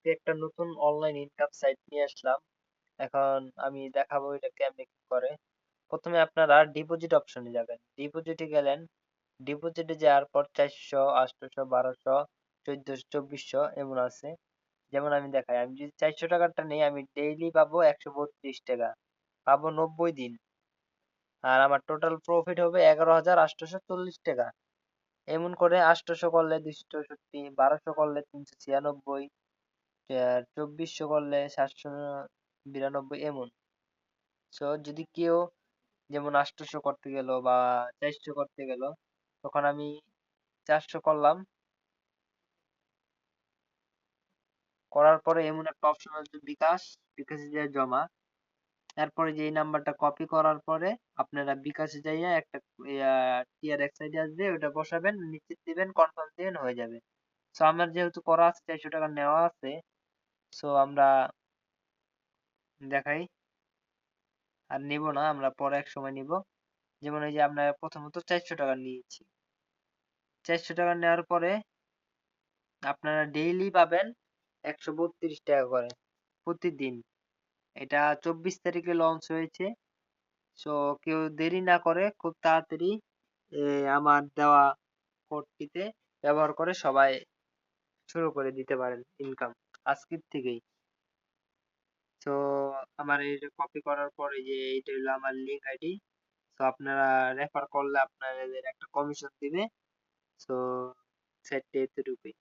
আজকে একটা নতুন অনলাইন ইনকাম সাইট নিয়ে আসলাম। এখন আমি দেখাবো এটা কেমনে কি করে। প্রথমে আপনারা ডিপোজিট অপশনে যাবেন। ডিপোজিটে গেলেন। ডিপোজিটে যাওয়ার পর চারশো আটশোশো বারোশো, চোদ্দশো, চব্বিশশো এমন আছে। যেমন আমি দেখাই, আমি যদি চারশো টাকারটা নিই, আমি ডেইলি পাবো একশো বত্রিশ টাকা। পাবো নব্বই দিন। আর আমার টোটাল প্রফিট হবে এগারো হাজার আটশোশো চল্লিশ টাকা। এমন করে আটশোশো করলে দুইশো চৌষট্টি, বারোশো করলে তিনশো ছিয়ানব্বই চব্বিশশো করলে সাতশো বিরানব্বই এমন। সো যদি কেউ যেমন আটশোশো করতে গেল বা চারশো করতে গেল, তখন আমি চারশো করলাম। করার পরে এমন একটা অপশন আসবে বিকাশ, বিকাশে যায় জমা। তারপরে যে এই নাম্বারটা কপি করার পরে আপনারা বিকাশে যাইয়া একটা টিআর এক সাইডে আসবে ওটা বসাবেন, নিচে দিবেন কনফার্ম দিবেন, হয়ে যাবে। সো আমার যেহেতু করা আছে, চারশো টাকা নেওয়া আছে সো আমরা দেখাই। আর নিব না, আমরা পরে এক সময় নিব। যেমন এই যে আমরা প্রথমত চারশো টাকা নিয়েছি। চারশো টাকা নেওয়ার পরে আপনারা ডেইলি পাবেন একশো বত্রিশ টাকা করে প্রতিদিন। এটা চব্বিশ তারিখে লঞ্চ হয়েছে। সো কেউ দেরি না করে খুব তাড়াতাড়ি আমার দেওয়া কোডটিতে ব্যবহার করে সবাই শুরু করে দিতে পারেন ইনকাম আজকের থেকেই। তো আমার এই যে কপি করার পরে যে এইটা হলো আমার লিঙ্ক আইডি তো আপনারা রেফার করলে আপনাদের একটা কমিশন দিবে। তো সেটটি এতটুকুই।